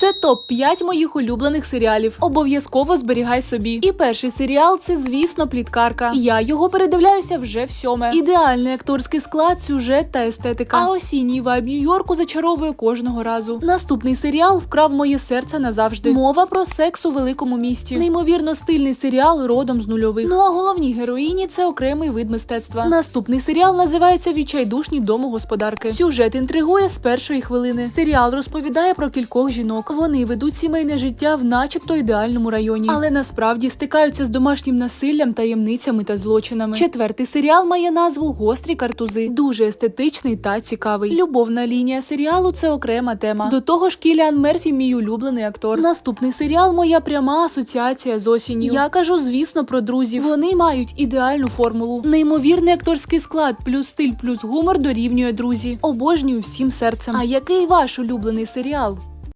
Це топ 5 моїх улюблених серіалів. Обов'язково зберігай собі. І перший серіал це, звісно, пліткарка. Я його передивляюся вже в сьоме. Ідеальний акторський склад, сюжет та естетика. А осінній вайб Нью-Йорку зачаровує кожного разу. Наступний серіал вкрав моє серце назавжди. Мова про секс у великому місті. Неймовірно стильний серіал родом з нульових. Ну а головній героїні це окремий вид мистецтва. Наступний серіал називається Відчайдушні домогосподарки. Сюжет інтригує з першої хвилини. Серіал розповідає про кількох жінок. Вони ведуть сімейне життя в начебто ідеальному районі, але насправді стикаються з домашнім насиллям, таємницями та злочинами. Четвертий серіал має назву Гострі картузи. Дуже естетичний та цікавий. Любовна лінія серіалу це окрема тема. До того ж, Кіліан Мерфі мій улюблений актор. Наступний серіал моя пряма асоціація з осінню. Я кажу, звісно, про друзів. Вони мають ідеальну формулу. Неймовірний акторський склад, плюс стиль, плюс гумор дорівнює друзі. Обожнюю всім серцем. А який ваш улюблений серіал?